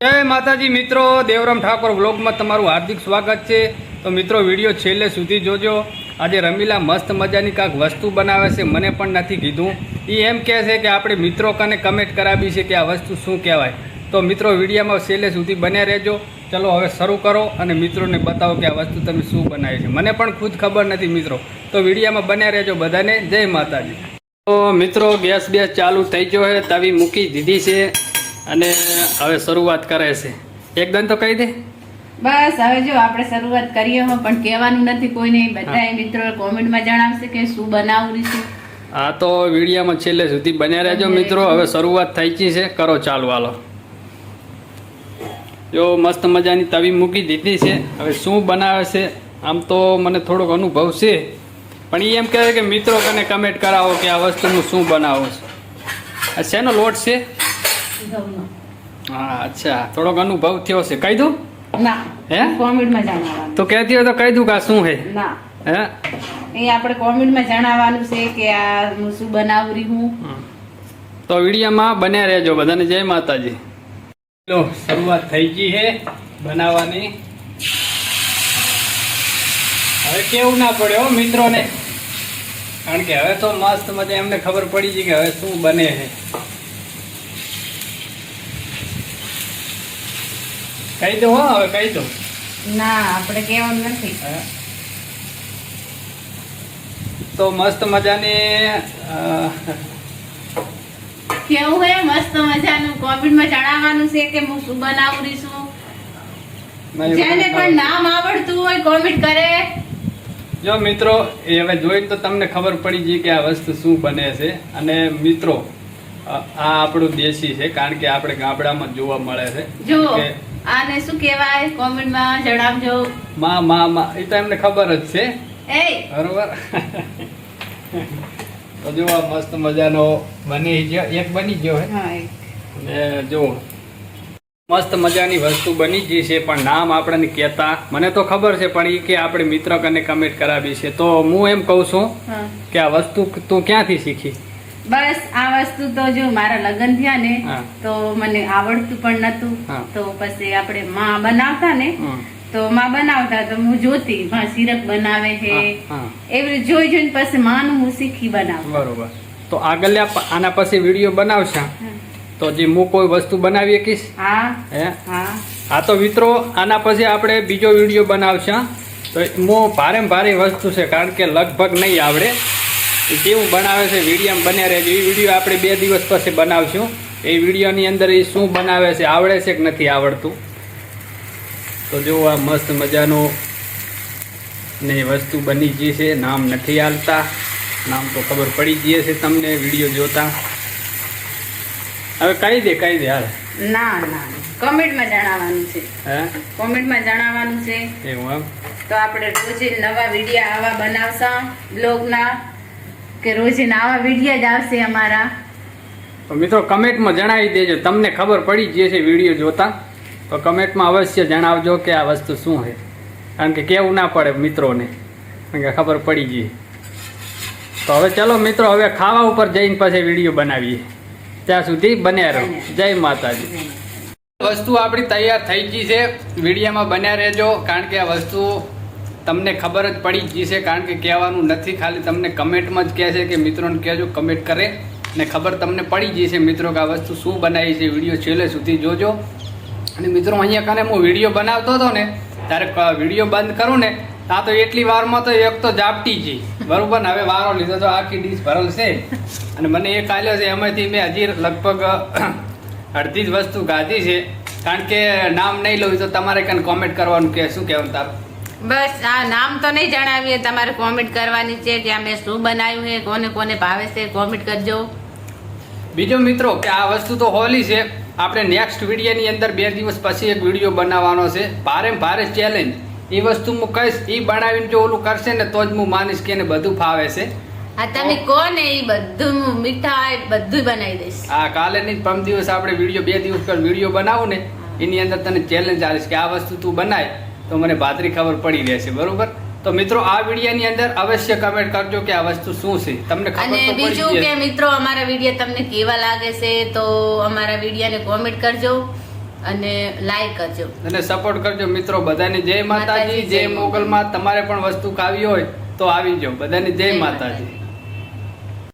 જય માતાજી મિત્રો, દેવરામ ઠાકોર વ્લોગમાં તમારું હાર્દિક સ્વાગત છે. તો મિત્રો, વીડિયો છેલ્લે સુધી જોજો. આજે રમીલા મસ્ત મજાની કાંક વસ્તુ બનાવે છે, મને પણ નથી કીધું. એ એમ કહે છે કે આપણે મિત્રો કને કમેન્ટ કરાવી છે કે આ વસ્તુ શું કહેવાય. તો મિત્રો, વિડીયામાં છેલ્લે સુધી બન્યા રહેજો. ચલો હવે શરૂ કરો અને મિત્રોને બતાવો કે આ વસ્તુ તમે શું બનાવી છે. મને પણ ખુદ ખબર નથી મિત્રો. તો વિડીયામાં બન્યા રહેજો બધાને. જય માતાજી. તો મિત્રો ગેસ બેસ ચાલુ થઈ ગયો છે તવી મૂકી દીધી છે. અને હવે શરૂઆત કરે છે. એકદમ તો કહી દે. બસ હવે જો આપણે શરૂઆત કરીએ હો પણ કહેવાનું નથી કોઈને. બધા મિત્રો કોમેન્ટમાં જણાવશે કે શું બનાવવું છે આ તો વિડીયામાં છેલ્લે સુધી બન્યા રહેજો મિત્રો. હવે શરૂઆત થઈ ગઈ છે. કરો ચાલુ હાલો. જો મસ્ત મજાની તવી મૂકી દીધી છે. હવે શું બનાવે છે? આમ તો મને થોડોક અનુભવ છે. પણ એ એમ કહે કે મિત્રો કને કમેન્ટ કરાવો કે આ વસ્તુનું શું બનાવો છે. આ શેનો લોટ છે? ઘઉંનો. અચ્છા. થોડોક અનુભવ થયો છે. કહી દઉં? ના. હે? કોમેન્ટમાં જણાવવાનું. તો કહેતી હોય તો કહી દઉં કે શું હે ના. હે? એ આપણે કોમેન્ટમાં જણાવવાનું છે કે આ હું શું બનાવું હું. તો વિડીયોમાં બન્યા રહેજો બધાને. જય માતાજી. લો શરૂઆત થઈ ગઈ છે બનાવવાની. હવે કેવું ના પડ્યો હો મિત્રોને. કારણ કે હવે તો મસ્ત મજા એમને ખબર પડી ગઈ કે હવે શું બને છે. કહી દો હા હવે કહી દો ના આપણે કહેવાનું નથી. તો મસ્ત મજાની કેવું હે? મસ્ત મજાનું કોમેન્ટમાં જણાવવાનું છે કે હું શું બનાવું રીશું જેને પણ નામ આવડતું હોય કોમેન્ટ કરે. જો મિત્રો એ હવે જોઈને તો તમને ખબર પડી ગઈ કે આ વસ્તુ શું બને છે. અને મિત્રો આ આપણું દેશી છે કારણ કે આપણે ગામડામાં જોવા મળે છે. જો આને શું કહેવાય? કોમેન્ટમાં જણાવજો. માં માં માં. એ તો એમને ખબર જ છે. એ! બરોબર? તો જો આ મસ્ત મજાનો બની ગયો એક બની ગયો હે. હા. અને જો મસ્ત મજાની વસ્તુ બની ગઈ છે પણ નામ આપણને કહેતા મને તો ખબર છે પણ એ કે આપણે મિત્ર કને કમેન્ટ કરાવી છે. તો હું એમ કહું છું કે આ વસ્તુ તું ક્યાંથી શીખી? બસ આ વસ્તુ તો જો મારા લગ્ન થયા ને તો મને આવડતું પણ નતું તો પછી આપણે માં બનાવતા ને તો માં બનાવતા તો હું જોતી માં સિરપ બનાવે છે હા. એવી જોઈ જોઈને પછી માનું હું શીખી બનાવું. બરોબર. તો આગળ આના પછી વીડિયો બનાવશે. તો જે હું કોઈ વસ્તુ બનાવી શકીશ હે. હા? હા. તો મિત્રો આના પછી આપણે બીજો વીડિયો બનાવશે. તો હું ભારે ભારે વસ્તુ છે કારણ કે લગભગ નહીં આવડે. એ કેવું બનાવે છે વીડિયો બન્યા રહેજો. એ વીડિયો આપણે બે દિવસ પછી બનાવશું. એ વિડીયોની અંદર એ શું બનાવે છે આવડે છે કે નથી આવડતું? તો જો આ મસ્ત મજાનો ને વસ્તુ બની ગઈ છે નામ નથી હાલતા. નામ તો ખબર પડી ગઈ છે તમને વીડિયો જોતા. હવે કહી દે કહી દે હાલ. ના ના. કોમેન્ટમાં જણાવવાનું છે. હા? કોમેન્ટમાં જણાવવાનું છે. એવું એમ? તો આપણે રોજે નવા વીડિયો આવા બનાવશા બ્લોગના. કે રોજે આવા વીડિયો જ આવશે અમારા. તો મિત્રો કમેન્ટમાં જણાવી દેજો. તમને ખબર પડી જે છે વીડિયો જોતા. તો કમેન્ટમાં અવશ્ય જણાવજો કે આ વસ્તુ શું છે. કારણ કે કેવું ના પડે મિત્રોને. કારણ કે ખબર પડી ગઈ. તો હવે ચલો મિત્રો હવે ખાવા ઉપર જઈને પછી વીડિયો બનાવીએ. ત્યાં સુધી બન્યા રહો. જય માતાજી. વસ્તુ આપણી તૈયાર થઈ ગઈ છે. વિડીયામાં બન્યા રહેજો. કારણ કે આ વસ્તુ તમને ખબર જ પડી જ જશે કારણ કે કહેવાનું નથી ખાલી, તમને કમેન્ટમાં જ કહે છે કે મિત્રોને કહેજો, કમેન્ટ કરે. ને ખબર તમને પડી જશે મિત્રો કે આ વસ્તુ શું બનાવી છે, વીડિયો છેલ્લે સુધી જોજો. અને મિત્રો અહીંયા કને હું વીડિયો બનાવતો હતો ને, ત્યારે વીડિયો બંધ કરું ને ત્યાં તો એટલી વારમાં તો એક તો જાપટી ગઈ. બરોબર ને? હવે વારો લીધો તો આખી ડીશ ભરલ છે. અને મને એ કાલ્યો છે, એમાંથી મેં હજી લગભગ અડધી જ વસ્તુ ગાધી છે. કારણ કે નામ નહીં લઉં તો તમારે કંઈ કોમેન્ટ કરવાનું કે શું કહેવાનું તારું? બસ આ નામ તો નહીં જણાવીએ. તમારે કોમેન્ટ કરવાની છે કે અમે શું બનાવ્યું છે કોને કોને ભાવે છે કોમેન્ટ કરજો. બીજો મિત્રો કે આ વસ્તુ તો હોલી છે. આપણે નેક્સ્ટ વિડીયોની અંદર બે દિવસ પછી એક વીડિયો બનાવવાનો છે. ભારે ભારે ચેલેન્જ એ વસ્તુ હું કહીશ એ બનાવીને જો ઓલું કરશે ને તો જ હું માનીશ કે એને બધું ફાવે છે. આ તમે કોને એ બધું મીઠાઈ બધું બનાવી દઈશ? આ કાલે નહીં પરમ દિવસ આપણે વીડિયો બે દિવસ પર વીડિયો બનાવું ને એની અંદર તને ચેલેન્જ આવીશ કે આ વસ્તુ તું બનાય. તો મને ભાતરી ખબર પડી રહેશે બરોબર? તો મિત્રો આ વિડીયોની અંદર અવશ્ય કમેન્ટ કરજો કે આ વસ્તુ શું છે. તમને ખબર અને બીજું કે મિત્રો અમારા વીડિયો તમને કેવા લાગે છે તો અમારા વિડીયોને કોમેન્ટ કરજો અને લાઈક કરજો. અને સપોર્ટ કરજો મિત્રો બધાને જય માતાજી જય મોગલમાં. તમારે પણ વસ્તુ ખાવી હોય તો આવી જાઓ. બધાને જય માતાજી.